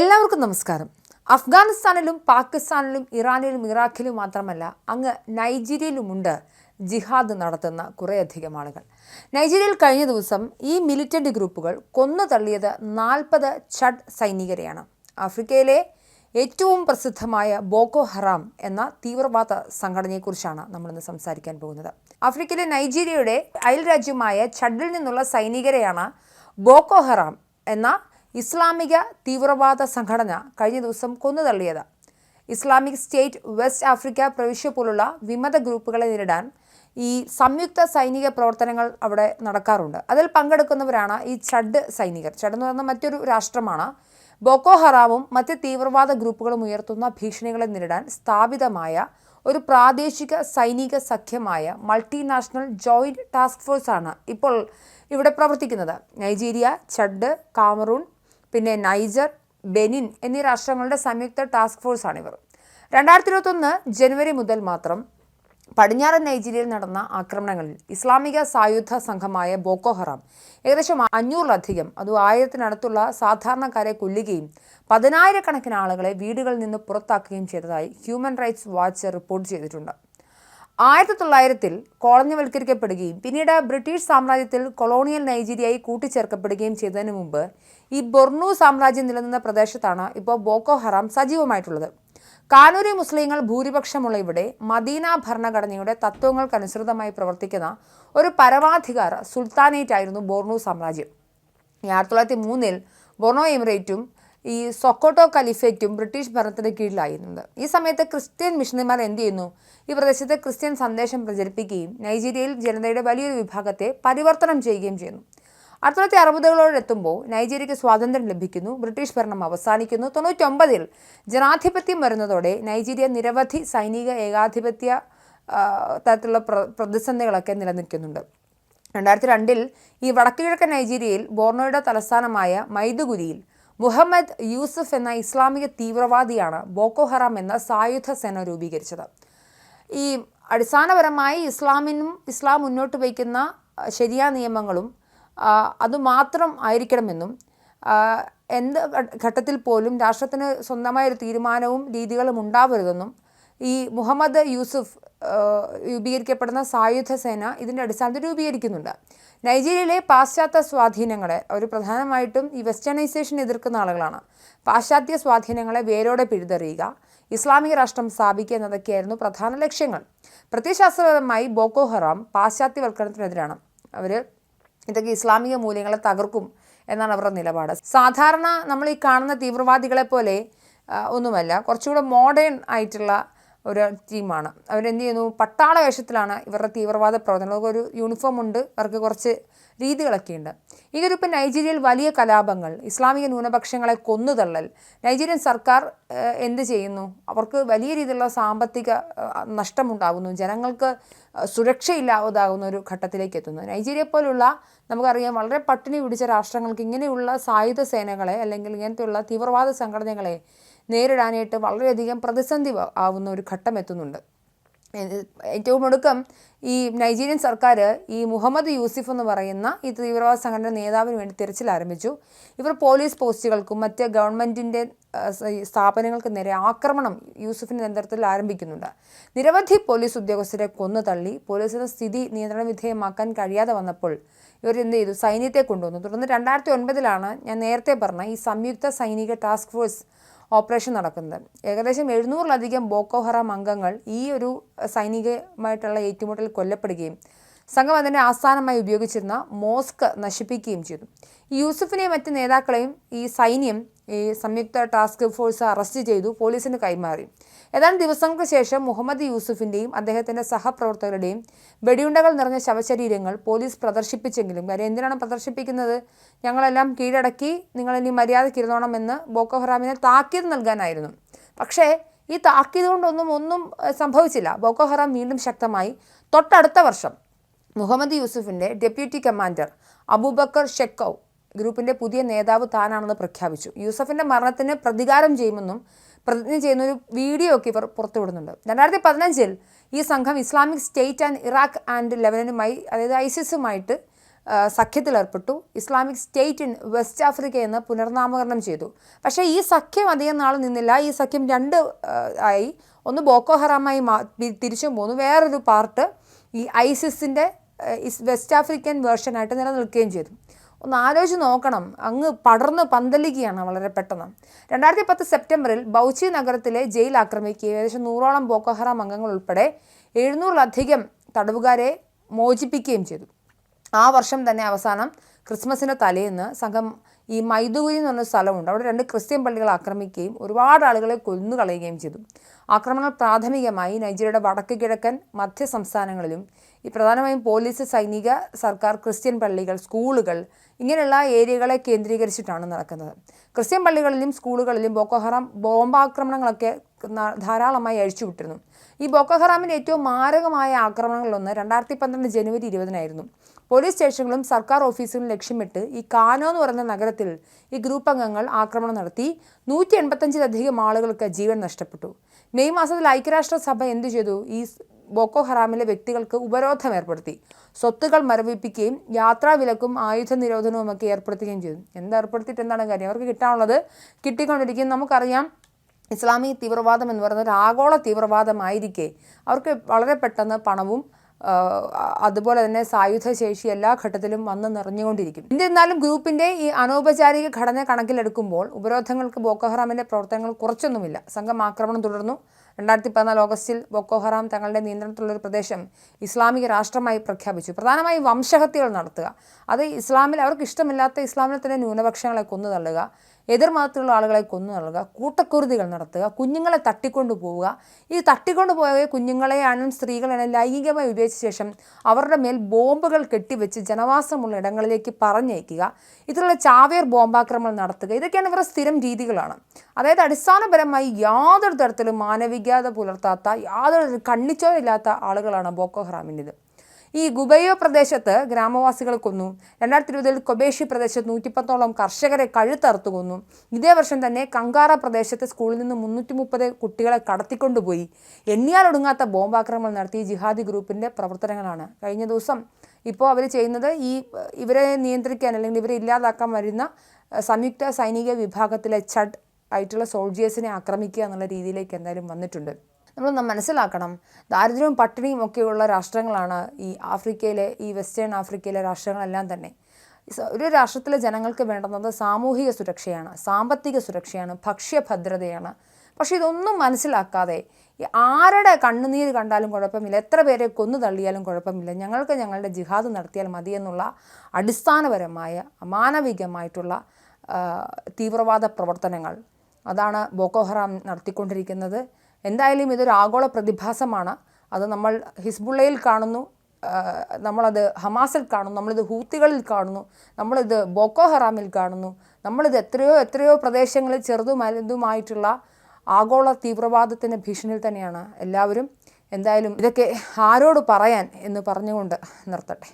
എല്ലാവർക്കും നമസ്കാരം. അഫ്ഗാനിസ്ഥാനിലും പാകിസ്ഥാനിലും ഇറാനിലും ഇറാഖിലും മാത്രമല്ല അങ്ങ് നൈജീരിയയിലുമുണ്ട് ജിഹാദ് നടത്തുന്ന കുറേയധികം ആളുകൾ. നൈജീരിയയിൽ കഴിഞ്ഞ ദിവസം ഈ മിലിറ്റന്റ് ഗ്രൂപ്പുകൾ കൊന്നു തള്ളിയത് നാൽപ്പത് ഛഡ് സൈനികരെയാണ്. ആഫ്രിക്കയിലെ ഏറ്റവും പ്രസിദ്ധമായ ബോക്കോ ഹറാം എന്ന തീവ്രവാദ സംഘടനയെക്കുറിച്ചാണ് നമ്മളിന്ന് സംസാരിക്കാൻ പോകുന്നത്. ആഫ്രിക്കയിലെ നൈജീരിയയുടെ അയൽ രാജ്യമായ ഛഡിൽ നിന്നുള്ള സൈനികരെയാണ് ബോക്കോ ഹറാം എന്ന ഇസ്ലാമിക തീവ്രവാദ സംഘടന കഴിഞ്ഞ ദിവസം കൊന്നുതള്ളിയത്. ഇസ്ലാമിക് സ്റ്റേറ്റ് വെസ്റ്റ് ആഫ്രിക്ക പ്രവിശ്യ പോലുള്ള വിമത ഗ്രൂപ്പുകളെ നേരിടാൻ ഈ സംയുക്ത സൈനിക പ്രവർത്തനങ്ങൾ അവിടെ നടക്കാറുണ്ട്. അതിൽ പങ്കെടുക്കുന്നവരാണ് ഈ ചഡ് സൈനികർ. ചഡ് എന്ന് പറയുന്ന മറ്റൊരു രാഷ്ട്രമാണ്. ബോക്കോ ഹറാമും മറ്റ് തീവ്രവാദ ഗ്രൂപ്പുകളും ഉയർത്തുന്ന ഭീഷണികളെ നേരിടാൻ സ്ഥാപിതമായ ഒരു പ്രാദേശിക സൈനിക സഖ്യമായ മൾട്ടിനാഷണൽ ജോയിന്റ് ടാസ്ക് ഫോഴ്സാണ് ഇപ്പോൾ ഇവിടെ പ്രവർത്തിക്കുന്നത്. നൈജീരിയ ചഡ് കാമറൂൺ പിന്നെ നൈജർ ബെനിൻ എന്നീ രാഷ്ട്രങ്ങളുടെ സംയുക്ത ടാസ്ക് ഫോഴ്സ് ഫോഴ്സാണിവർ. രണ്ടായിരത്തി ഇരുപത്തൊന്ന് ജനുവരി മുതൽ മാത്രം പടിഞ്ഞാറൻ നൈജീരിയയിൽ നടന്ന ആക്രമണങ്ങളിൽ ഇസ്ലാമിക സായുധ സംഘമായ ബോക്കോ ഹറാം ഏകദേശം അഞ്ഞൂറിലധികം അതും ആയിരത്തിനടുത്തുള്ള സാധാരണക്കാരെ കൊല്ലുകയും പതിനായിരക്കണക്കിന് ആളുകളെ വീടുകളിൽ നിന്ന് പുറത്താക്കുകയും ചെയ്തതായി ഹ്യൂമൻ റൈറ്റ്സ് വാച്ച് റിപ്പോർട്ട് ചെയ്തിട്ടുണ്ട്. ആയിരത്തി തൊള്ളായിരത്തിൽ കോളനിവൽക്കരിക്കപ്പെടുകയും പിന്നീട് ബ്രിട്ടീഷ് സാമ്രാജ്യത്തിൽ കൊളോണിയൽ നൈജീരിയയായി കൂട്ടിച്ചേർക്കപ്പെടുകയും ചെയ്തതിനു മുമ്പ് ഈ ബൊർണു സാമ്രാജ്യം നിലനിന്ന പ്രദേശത്താണ് ഇപ്പോൾ ബോക്കോ ഹറാം സജീവമായിട്ടുള്ളത്. കാനൂരി മുസ്ലിങ്ങൾ ഭൂരിപക്ഷമുള്ള ഇവിടെ മദീന ഭരണഘടനയുടെ തത്വങ്ങൾക്കനുസൃതമായി പ്രവർത്തിക്കുന്ന ഒരു പരമാധികാര സുൽത്താനേറ്റ് ആയിരുന്നു ബോർണു സാമ്രാജ്യം. ആയിരത്തി തൊള്ളായിരത്തി മൂന്നിൽ ബൊർണോ എമിറേറ്റും ഈ സൊക്കോട്ടോ കലിഫേറ്റും ബ്രിട്ടീഷ് ഭരണത്തിന് കീഴിലായിരുന്നത്. ഈ സമയത്ത് ക്രിസ്ത്യൻ മിഷണറിമാർ എന്ത് ചെയ്യുന്നു? ഈ പ്രദേശത്ത് ക്രിസ്ത്യൻ സന്ദേശം പ്രചരിപ്പിക്കുകയും നൈജീരിയയിൽ ജനതയുടെ വലിയൊരു വിഭാഗത്തെ പരിവർത്തനം ചെയ്യുകയും ചെയ്യുന്നു. ആയിരത്തി അറുപതുകളോടെത്തുമ്പോൾ നൈജീരിയയ്ക്ക് സ്വാതന്ത്ര്യം ലഭിക്കുന്നു. ബ്രിട്ടീഷ് ഭരണം അവസാനിക്കുന്നു. തൊണ്ണൂറ്റൊമ്പതിൽ ജനാധിപത്യം വരുന്നതോടെ നൈജീരിയ നിരവധി സൈനിക ഏകാധിപത്യ തരത്തിലുള്ള പ്ര പ്രതിസന്ധികളൊക്കെ നിലനിൽക്കുന്നുണ്ട്. രണ്ടായിരത്തി രണ്ടിൽ ഈ വടക്കുകിഴക്കൻ നൈജീരിയയിൽ ബോർണോയുടെ തലസ്ഥാനമായ മൈദുഗുരിയിൽ മുഹമ്മദ് യൂസഫ് എന്ന ഇസ്ലാമിക തീവ്രവാദിയാണ് ബോക്കോ ഹറാം എന്ന സായുധ സേന രൂപീകരിച്ചത്. ഈ അടിസ്ഥാനപരമായി ഇസ്ലാമിനും ഇസ്ലാം മുന്നോട്ട് വയ്ക്കുന്ന ശരിയാ നിയമങ്ങളും അതുമാത്രം ആയിരിക്കണമെന്നും എന്ത് ഘട്ടത്തിൽ പോലും രാഷ്ട്രത്തിന് സ്വന്തമായ ഒരു തീരുമാനവും രീതികളും ഉണ്ടാവരുതെന്നും ഈ മുഹമ്മദ് യൂസുഫ് രൂപീകരിക്കപ്പെടുന്ന സായുധ സേന ഇതിന്റെ അടിസ്ഥാനത്തിൽ രൂപീകരിക്കുന്നുണ്ട്. നൈജീരിയയിലെ പാശ്ചാത്യ സ്വാധീനങ്ങളെ അവർ പ്രധാനമായിട്ടും ഈ വെസ്റ്റേണൈസേഷൻ എതിർക്കുന്ന ആളുകളാണ്. പാശ്ചാത്യ സ്വാധീനങ്ങളെ വേരോടെ പിഴുതെറിയുക ഇസ്ലാമിക രാഷ്ട്രം സ്ഥാപിക്കുക എന്നതൊക്കെയായിരുന്നു പ്രധാന ലക്ഷ്യങ്ങൾ. പ്രത്യശാസ്ത്രപരമായി ബോക്കോ ഹറാം പാശ്ചാത്യവൽക്കരണത്തിനെതിരാണ്. അവർ ഇതൊക്കെ ഇസ്ലാമിക മൂല്യങ്ങളെ തകർക്കും എന്നാണ് അവരുടെ നിലപാട്. സാധാരണ നമ്മൾ ഈ കാണുന്ന തീവ്രവാദികളെ പോലെ ഒന്നുമല്ല കുറച്ചുകൂടെ മോഡേൺ ആയിട്ടുള്ള ഒരു ടീമാണ്. അവരെന്ത് ചെയ്യുന്നു? പട്ടാള വേഷത്തിലാണ് ഇവരുടെ തീവ്രവാദ പ്രവർത്തനം ഒരു യൂണിഫോം ഉണ്ട്. അവർക്ക് കുറച്ച് രീതികളൊക്കെ ഉണ്ട് ഈ ഗ്രൂപ്പ് നൈജീരിയയിൽ വലിയ കലാപങ്ങൾ ഇസ്ലാമിക ന്യൂനപക്ഷങ്ങളെ കൊന്നുതള്ളൽ നൈജീരിയൻ സർക്കാർ എന്ത് ചെയ്യുന്നു? അവർക്ക് വലിയ രീതിയിലുള്ള സാമ്പത്തിക നഷ്ടമുണ്ടാകുന്നു. ജനങ്ങൾക്ക് സുരക്ഷയില്ലാതാകുന്ന ഒരു ഘട്ടത്തിലേക്ക് എത്തുന്നു. നൈജീരിയ പോലുള്ള നമുക്കറിയാം വളരെ പട്ടിണി പിടിച്ച രാഷ്ട്രങ്ങൾക്ക് ഇങ്ങനെയുള്ള സായുധ സേനകളെ അല്ലെങ്കിൽ ഇങ്ങനത്തെയുള്ള തീവ്രവാദ സംഘടനകളെ നേരിടാനായിട്ട് വളരെയധികം പ്രതിസന്ധി ആവുന്ന ഒരു ഘട്ടം എത്തുന്നുണ്ട്. ഏറ്റവും ഒടുക്കം ഈ നൈജീരിയൻ സർക്കാർ ഈ മുഹമ്മദ് യൂസിഫ് എന്ന് പറയുന്ന ഈ തീവ്രവാദ സംഘടന നേതാവിന് വേണ്ടി തിരച്ചിൽ ആരംഭിച്ചു. ഇവർ പോലീസ് പോസ്റ്റുകൾക്കും മറ്റ് ഗവൺമെന്റിന്റെ സ്ഥാപനങ്ങൾക്ക് നേരെ ആക്രമണം യൂസുഫിന്റെ നേതൃത്വത്തിൽ ആരംഭിക്കുന്നുണ്ട്. നിരവധി പോലീസ് ഉദ്യോഗസ്ഥരെ കൊന്നു തള്ളി. പോലീസിന് സ്ഥിതി നിയന്ത്രണ വിധേയമാക്കാൻ കഴിയാതെ വന്നപ്പോൾ ഇവർ എന്ത് ചെയ്തു? സൈന്യത്തെ കൊണ്ടുവന്നു. തുടർന്ന് രണ്ടായിരത്തി ഒൻപതിലാണ് ഞാൻ നേരത്തെ പറഞ്ഞ ഈ സംയുക്ത സൈനിക ടാസ്ക് ഫോഴ്സ് ഓപ്പറേഷൻ നടക്കുന്നത്. ഏകദേശം എഴുന്നൂറിലധികം ബോക്കോ ഹറാം അംഗങ്ങൾ ഈ ഒരു സൈനികമായിട്ടുള്ള ഏറ്റുമുട്ടലിൽ കൊല്ലപ്പെടുകയും സംഘം അതിന്റെ ആസ്ഥാനമായി ഉപയോഗിച്ചിരുന്ന മോസ്ക് നശിപ്പിക്കുകയും ചെയ്തു. യൂസുഫിനെയും മറ്റ് നേതാക്കളെയും ഈ സൈന്യം ഈ സംയുക്ത ടാസ്ക് ഫോഴ്സ് അറസ്റ്റ് ചെയ്തു പോലീസിന് കൈമാറി. ഏതാനും ദിവസങ്ങൾക്ക് ശേഷം മുഹമ്മദ് യൂസുഫിന്റെയും അദ്ദേഹത്തിന്റെ സഹപ്രവർത്തകരുടെയും വെടിയുണ്ടകൾ നിറഞ്ഞ ശവശരീരങ്ങൾ പോലീസ് പ്രദർശിപ്പിച്ചെങ്കിലും കാര്യം എന്തിനാണ് പ്രദർശിപ്പിക്കുന്നത്? ഞങ്ങളെല്ലാം കീഴടക്കി നിങ്ങളിനി മര്യാദ മര്യാദയ്ക്ക് ഇരുന്നോണമെന്ന് ബോക്കോ ഹറാമിനെ താക്കീത് നൽകാനായിരുന്നു. പക്ഷേ ഈ താക്കീത് കൊണ്ടൊന്നും ഒന്നും സംഭവിച്ചില്ല. ബോക്കോ ഹറാം വീണ്ടും ശക്തമായി തൊട്ടടുത്ത വർഷം മുഹമ്മദ് യൂസുഫിന്റെ ഡെപ്യൂട്ടി കമാൻഡർ അബൂബക്കർ ഷെക്കൌ ഗ്രൂപ്പിന്റെ പുതിയ നേതാവ് താനാണെന്ന് പ്രഖ്യാപിച്ചു. യൂസഫിന്റെ മരണത്തിന് പ്രതികാരം ചെയ്യുമെന്നും പ്രതിജ്ഞ ചെയ്യുന്ന ഒരു വീഡിയോ ഒക്കെ ഇവർ പുറത്തുവിടുന്നുണ്ട്. രണ്ടായിരത്തി പതിനഞ്ചിൽ ഈ സംഘം Islamic State and Iraq and ലെബനനുമായി അതായത് ഐസിസുമായിട്ട് സഖ്യത്തിൽ സഖ്യത്തിലേർപ്പെട്ടു Islamic State in West Africa എന്ന് പുനർനാമകരണം ചെയ്തു. പക്ഷേ ഈ സഖ്യം അധികം നാൾ നിന്നില്ല. ഈ സഖ്യം രണ്ട് ആയി. ഒന്ന് ബോക്കോ ഹറാമായി മാ തിരിച്ചും പോന്നു. വേറൊരു പാർട്ട് ഈ ഐസിസിന്റെ വെസ്റ്റ് ആഫ്രിക്കൻ വേർഷനായിട്ട് നിലനിൽക്കുകയും ചെയ്തു. ഒന്ന് ആലോചിച്ച് നോക്കണം. അങ്ങ് പടർന്ന് പന്തലിക്കുകയാണ് വളരെ പെട്ടെന്ന്. രണ്ടായിരത്തി പത്ത് സെപ്റ്റംബറിൽ ബൗച്ചി നഗരത്തിലെ ജയിൽ ആക്രമിക്കുക ഏകദേശം നൂറോളം ബോക്കോഹറാം അംഗങ്ങൾ ഉൾപ്പെടെ എഴുന്നൂറിലധികം തടവുകാരെ മോചിപ്പിക്കുകയും ചെയ്തു. ആ വർഷം തന്നെ അവസാനം ക്രിസ്മസിന്റെ തലേന്ന് സംഘം ഈ മൈദൂരി എന്ന് പറഞ്ഞ സ്ഥലമുണ്ട്. അവിടെ രണ്ട് ക്രിസ്ത്യൻ പള്ളികൾ ആക്രമിക്കുകയും ഒരുപാട് ആളുകളെ കൊന്നു കളയുകയും ചെയ്തു. ആക്രമണങ്ങൾ പ്രാഥമികമായി നൈജീരിയയുടെ വടക്ക് കിഴക്കൻ മധ്യ സംസ്ഥാനങ്ങളിലും ഈ പ്രധാനമായും പോലീസ് സൈനിക സർക്കാർ ക്രിസ്ത്യൻ പള്ളികൾ സ്കൂളുകൾ ഇങ്ങനെയുള്ള ഏരിയകളെ കേന്ദ്രീകരിച്ചിട്ടാണ് നടക്കുന്നത്. ക്രിസ്ത്യൻ പള്ളികളിലും സ്കൂളുകളിലും ബോക്കോഹറാം ബോംബാക്രമണങ്ങളൊക്കെ ധാരാളമായി അഴിച്ചുവിട്ടിരുന്നു ഈ ബോക്കോ ഹറാമിന്റെ ഏറ്റവും മാരകമായ ആക്രമണങ്ങളിലൊന്ന് രണ്ടായിരത്തി പന്ത്രണ്ട് ജനുവരി ഇരുപതിനായിരുന്നു. പോലീസ് സ്റ്റേഷനുകളും സർക്കാർ ഓഫീസുകളും ലക്ഷ്യമിട്ട് ഈ കാനോ എന്ന് പറയുന്ന നഗരത്തിൽ ഈ ഗ്രൂപ്പ് അംഗങ്ങൾ ആക്രമണം നടത്തി നൂറ്റി എൺപത്തഞ്ചിലധികം ആളുകൾക്ക് ജീവൻ നഷ്ടപ്പെട്ടു. മെയ് മാസത്തിൽ ഐക്യരാഷ്ട്രസഭ എന്തു ചെയ്തു? ഈ ബോക്കോ ഹറാമിലെ വ്യക്തികൾക്ക് ഉപരോധം ഏർപ്പെടുത്തി. സ്വത്തുകൾ മരവിപ്പിക്കുകയും യാത്രാ വിലക്കും ആയുധ നിരോധനവും ഒക്കെ ഏർപ്പെടുത്തുകയും ചെയ്തു. എന്ത് ഏർപ്പെടുത്തിയിട്ട് എന്താണ് കാര്യം? അവർക്ക് കിട്ടാനുള്ളത് കിട്ടിക്കൊണ്ടിരിക്കും. നമുക്കറിയാം ഇസ്ലാമിക് തീവ്രവാദം എന്ന് പറയുന്ന ഒരു ആഗോള തീവ്രവാദമായിരിക്കെ. അവർക്ക് വളരെ പെട്ടെന്ന് പണവും അതുപോലെ തന്നെ സായുധ ശേഷി എല്ലാ ഘട്ടത്തിലും വന്ന് നിറഞ്ഞുകൊണ്ടിരിക്കും. എന്നിരുന്നാലും ഗ്രൂപ്പിന്റെ ഈ അനൗപചാരിക ഘടന കണക്കിലെടുക്കുമ്പോൾ ഉപരോധങ്ങൾക്ക് ബോക്കോഹറാമിന്റെ പ്രവർത്തനങ്ങൾ കുറച്ചൊന്നുമില്ല. സംഘം ആക്രമണം തുടർന്നു. രണ്ടായിരത്തി പതിനാല് ഓഗസ്റ്റിൽ ബോക്കോഹറാം തങ്ങളുടെ നിയന്ത്രണത്തിലുള്ള ഒരു പ്രദേശം ഇസ്ലാമിക രാഷ്ട്രമായി പ്രഖ്യാപിച്ചു. പ്രധാനമായും വംശഹത്യകൾ നടത്തുക. അത് ഇസ്ലാമിൽ അവർക്ക് ഇഷ്ടമില്ലാത്ത ഇസ്ലാമിലെ തന്നെ ന്യൂനപക്ഷങ്ങളെ കൊന്നു തള്ളുക. എതിർ മതത്തിലുള്ള ആളുകളെ കൊന്നു നൽകുക കൂട്ടക്കുരുതികൾ നടത്തുക കുഞ്ഞുങ്ങളെ തട്ടിക്കൊണ്ടു പോവുക. ഈ തട്ടിക്കൊണ്ടു പോയ കുഞ്ഞുങ്ങളെയാണെങ്കിലും സ്ത്രീകളെയാണ് ലൈംഗികമായി ഉപയോഗിച്ച ശേഷം അവരുടെ മേൽ ബോംബുകൾ കെട്ടിവെച്ച് ജനവാസമുള്ള ഇടങ്ങളിലേക്ക് പറഞ്ഞയക്കുക. ഇതിലുള്ള ചാവേർ ബോംബാക്രമണം നടത്തുക. ഇതൊക്കെയാണ് ഇവരുടെ സ്ഥിരം രീതികളാണ്. അതായത് അടിസ്ഥാനപരമായി യാതൊരു തരത്തിലും മാനവികത പുലർത്താത്ത യാതൊരു കണ്ണിച്ചോരില്ലാത്ത ആളുകളാണ് ബോക്കോ ഹറാമിന്റെത്. ഈ ഗുബയോ പ്രദേശത്ത് ഗ്രാമവാസികളെ കൊന്നു. രണ്ടായിരത്തി ഇരുപതിൽ കൊബേഷി പ്രദേശത്ത് നൂറ്റിപ്പത്തോളം കർഷകരെ കഴുത്തറുത്തു കൊന്നു. ഇതേ വർഷം തന്നെ കങ്കാറ പ്രദേശത്തെ സ്കൂളിൽ നിന്ന് മുന്നൂറ്റി മുപ്പത് കുട്ടികളെ കടത്തിക്കൊണ്ടുപോയി. എണ്ണിയാലൊടുങ്ങാത്ത ബോംബാക്രമണം നടത്തി ഈ ജിഹാദി ഗ്രൂപ്പിന്റെ പ്രവർത്തനങ്ങളാണ്. കഴിഞ്ഞ ദിവസം ഇപ്പോൾ അവർ ചെയ്യുന്നത് ഈ ഇവരെ നിയന്ത്രിക്കാൻ അല്ലെങ്കിൽ ഇവരെ ഇല്ലാതാക്കാൻ വരുന്ന സംയുക്ത സൈനിക വിഭാഗത്തിലെ ചഡ് ആയിട്ടുള്ള സോൾജിയേഴ്സിനെ ആക്രമിക്കുക എന്നുള്ള രീതിയിലേക്ക് എന്തായാലും വന്നിട്ടുണ്ട്. നമ്മളൊന്ന് മനസ്സിലാക്കണം. ദാരിദ്ര്യവും പട്ടിണിയും ഒക്കെയുള്ള രാഷ്ട്രങ്ങളാണ് ഈ ആഫ്രിക്കയിലെ ഈ വെസ്റ്റേൺ ആഫ്രിക്കയിലെ രാഷ്ട്രങ്ങളെല്ലാം തന്നെ. ഒരു രാഷ്ട്രത്തിലെ ജനങ്ങൾക്ക് വേണ്ടുന്നത് സാമൂഹിക സുരക്ഷയാണ് സാമ്പത്തിക സുരക്ഷയാണ് ഭക്ഷ്യഭദ്രതയാണ്. പക്ഷേ ഇതൊന്നും മനസ്സിലാക്കാതെ ആരുടെ കണ്ണുനീര് കണ്ടാലും കുഴപ്പമില്ല എത്ര പേരെ കൊന്നു തള്ളിയാലും കുഴപ്പമില്ല ഞങ്ങൾക്ക് ഞങ്ങളുടെ ജിഹാദ് നടത്തിയാൽ മതി എന്നുള്ള അടിസ്ഥാനപരമായ അമാനവികമായിട്ടുള്ള തീവ്രവാദ പ്രവർത്തനങ്ങൾ. അതാണ് ബോക്കോഹറാം നടത്തിക്കൊണ്ടിരിക്കുന്നത്. എന്തായാലും ഇതൊരു ആഗോള പ്രതിഭാസമാണ്. അത് നമ്മൾ ഹിസ്ബുള്ളയിൽ കാണുന്നു നമ്മളത് ഹമാസിൽ കാണുന്നു നമ്മളിത് ഹൂത്തികളിൽ കാണുന്നു നമ്മളിത് ബോക്കോ ഹറാമിൽ കാണുന്നു നമ്മളിത് എത്രയോ എത്രയോ പ്രദേശങ്ങളിൽ ചെറുതും വലുതുമായിട്ടുള്ള ആഗോള തീവ്രവാദത്തിന്റെ ഭീഷണിയിൽ തന്നെയാണ് എല്ലാവരും. എന്തായാലും ഇതൊക്കെ ആരോട് പറയാൻ എന്ന് പറഞ്ഞുകൊണ്ട് നിർത്തട്ടെ.